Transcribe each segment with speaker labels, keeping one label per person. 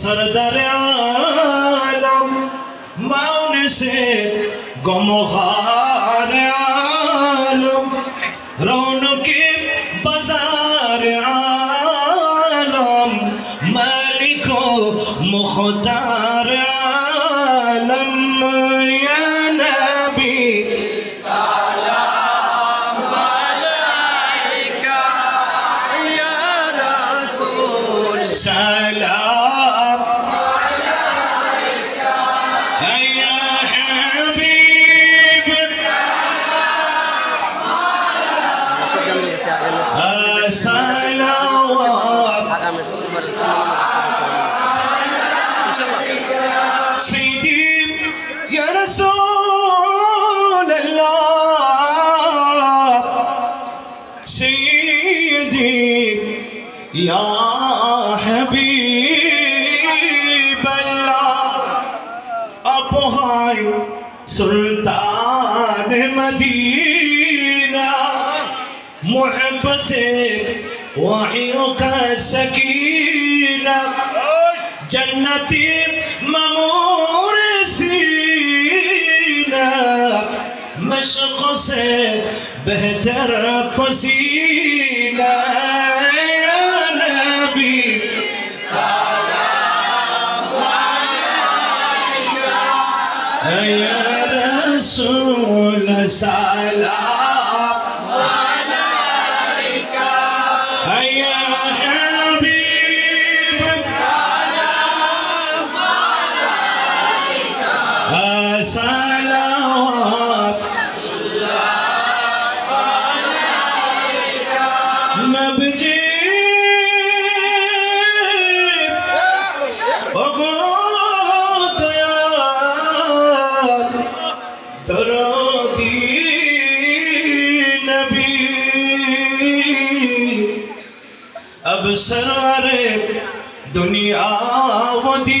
Speaker 1: সরদার আলম মাউন সে গমহার আলম রৌন میں شکر سیدی سیدی یا یا رسول اللہ اللہ حبیب اپن سلطان مدینہ محبت وعيك السكينة جنتي ممور سينا مشق سے بہتر پسینہ يا رسول سلام نب جی گو دیا درد نبی اب سر دنیا د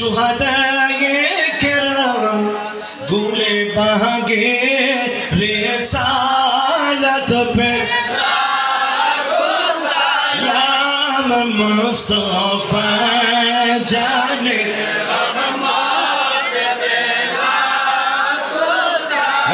Speaker 1: شهدائے کرام گل بہانگے رسالت پہ نام مصطفیٰ جانے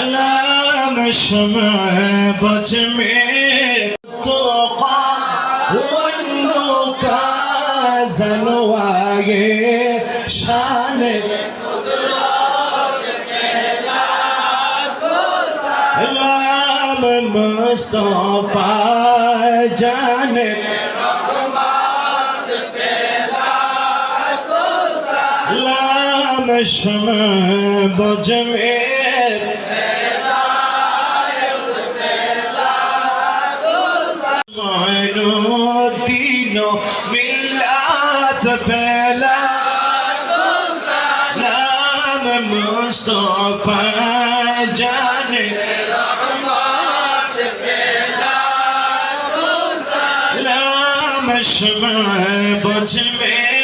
Speaker 1: علام شمع بچ میں মুস্তফা জানে লামশম বজমে দিন মিলাত পেলা লাম মুস্তফা चश्म बुझ में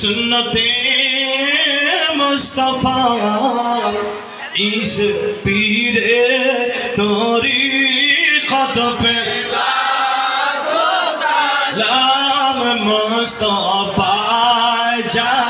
Speaker 1: सुनते मुस्तफ़ा इस पीरे तोरी खत पे लाम मुस्तफ़ा जा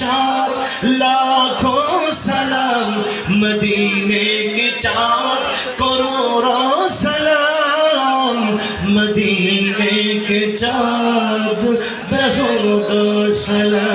Speaker 1: चार लाखों सलाम मदीने के चार करोड़ों सलाम मदीने के चार बहुत सलाम